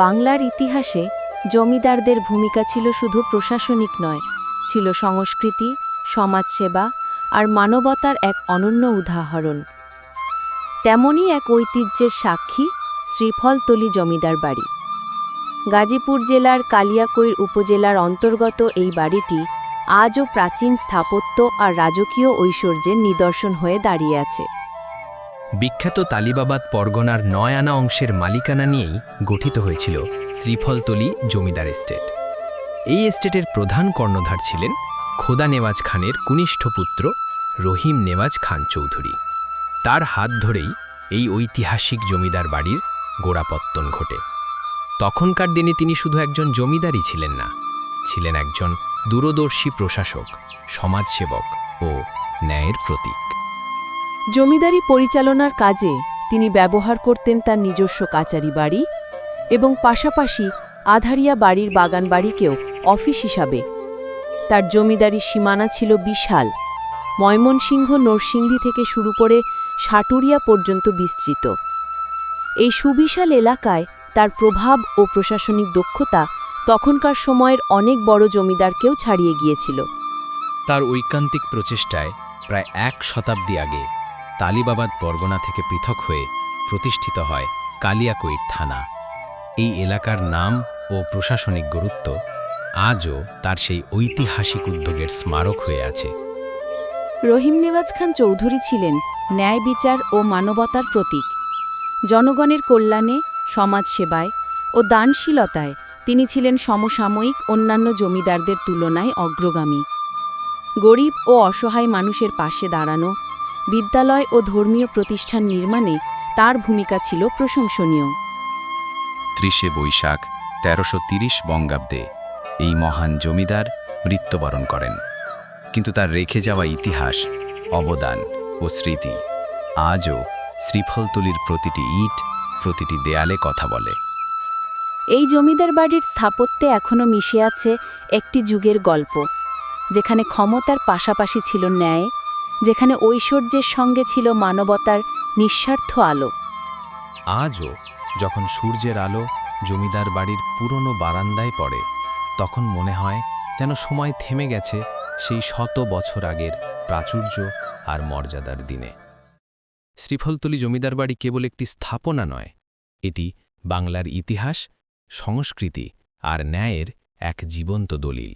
বাংলার ইতিহাসে জমিদারদের ভূমিকা ছিল শুধু প্রশাসনিক নয়, ছিল সংস্কৃতি, সমাজসেবা আর মানবতার এক অনন্য উদাহরণ। তেমনই এক ঐতিহ্যের সাক্ষী শ্রীফলতলি জমিদার বাড়ি। গাজীপুর জেলার কালিয়াকৈর উপজেলার অন্তর্গত এই বাড়িটি আজও প্রাচীন স্থাপত্য আর রাজকীয় ঐশ্বর্যের নিদর্শন হয়ে দাঁড়িয়ে আছে। বিখ্যাত তালিবাবাদ পরগনার নয় আনা অংশের মালিকানা নিয়েই গঠিত হয়েছিল শ্রীফলতলি জমিদার এস্টেট। এই এস্টেটের প্রধান কর্ণধার ছিলেন খোদা নেওয়াজ খানের কনিষ্ঠ পুত্র রহিম নেওয়াজ খান চৌধুরী। তার হাত ধরেই এই ঐতিহাসিক জমিদার বাড়ির গোড়াপত্তন ঘটে। তখনকার দিনে তিনি শুধু একজন জমিদারই ছিলেন না, ছিলেন একজন দূরদর্শী প্রশাসক, সমাজসেবক ও ন্যায়ের প্রতীক। জমিদারি পরিচালনার কাজে তিনি ব্যবহার করতেন তার নিজস্ব কাচারি বাড়ি এবং পাশাপাশি আধারিয়া বাড়ির বাগান বাড়িকেও অফিস হিসাবে। তার জমিদারি সীমানা ছিল বিশাল। ময়মনসিংহ, নরসিংদী থেকে শুরু করে সাটুরিয়া পর্যন্ত বিস্তৃত। এই সুবিশাল এলাকায় তার প্রভাব ও প্রশাসনিক দক্ষতা তখনকার সময়ের অনেক বড় জমিদারকেও ছাড়িয়ে গিয়েছিল। তার ঐকান্তিক প্রচেষ্টায় প্রায় এক শতাব্দী আগে তালিবাবাদ পরগনা থেকে পৃথক হয়ে প্রতিষ্ঠিত হয় কালিয়াকৈর থানা। এই এলাকার নাম ও প্রশাসনিক গুরুত্ব আজও তার সেই ঐতিহাসিক উদ্যোগের স্মারক হয়ে আছে। রহিম নেওয়াজ খান চৌধুরী ছিলেন ন্যায় বিচার ও মানবতার প্রতীক। জনগণের কল্যাণে সমাজ সেবায় ও দানশীলতায় তিনি ছিলেন সমসাময়িক অন্যান্য জমিদারদের তুলনায় অগ্রগামী। গরিব ও অসহায় মানুষের পাশে দাঁড়ানো বিদ্যালয় ও ধর্মীয় প্রতিষ্ঠান নির্মাণে তার ভূমিকা ছিল প্রশংসনীয়। ত্রিশে বৈশাখ তেরোশো তিরিশ বঙ্গাব্দে এই মহান জমিদার মৃত্যুবরণ করেন। কিন্তু তার রেখে যাওয়া ইতিহাস অবদান ও স্মৃতি আজও শ্রীফলতুলির প্রতিটি ইট প্রতিটি দেয়ালে কথা বলে। এই জমিদার বাড়ির স্থাপত্যে এখনও মিশে আছে একটি যুগের গল্প যেখানে ক্ষমতার পাশাপাশি ছিল ন্যায় যেখানে ঐশ্বর্যের সঙ্গে ছিল মানবতার নিঃস্বার্থ আলো। আজও যখন সূর্যের আলো জমিদার বাড়ির পুরনো বারান্দায় পড়ে, তখন মনে হয় যেন সময় থেমে গেছে সেই শত বছর আগের প্রাচুর্য আর মর্যাদার দিনে। শ্রীফলতলি জমিদার বাড়ি কেবল একটি স্থাপনা নয়, এটি বাংলার ইতিহাস, সংস্কৃতি আর ন্যায়ের এক জীবন্ত দলিল।